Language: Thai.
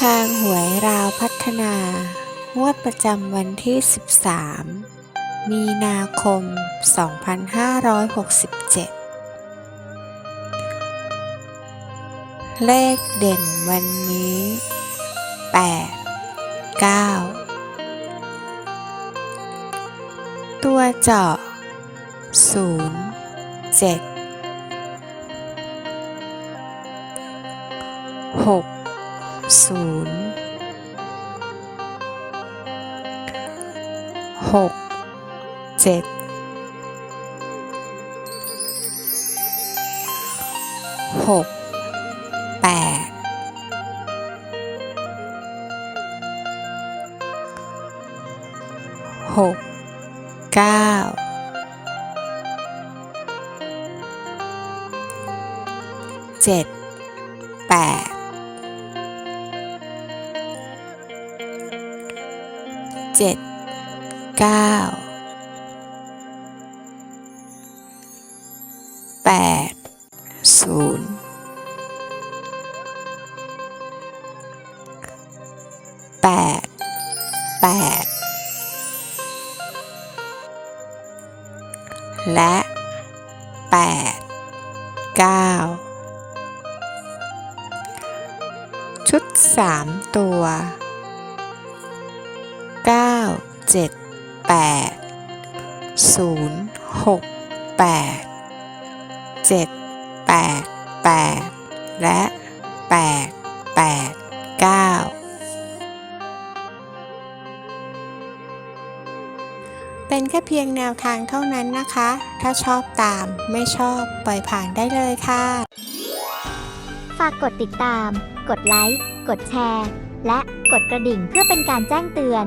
ทางหวยราวพัฒนางวดประจำวันที่ 13 มีนาคม 2567 เลขเด่นวันนี้ 8 9 ตัวเจาะ 0 7 6 ศูนย์หกเจ็ดหกแปดหกเก้าเจ็ดแปด เจ็ดเก้าแปดศูนย์แปดแปดและแปดเก้าชุดสามตัว เก้าเจ็ดแปดศูนย์หกแปดเจ็ดแปดแปดและแปดแปดเก้าเป็นแค่เพียงแนวทางเท่านั้นนะคะ ถ้าชอบตามไม่ชอบปล่อยผ่านได้เลยค่ะ ฝากกดติดตาม กดไลค์ กดแชร์ และกดกระดิ่งเพื่อเป็นการแจ้งเตือน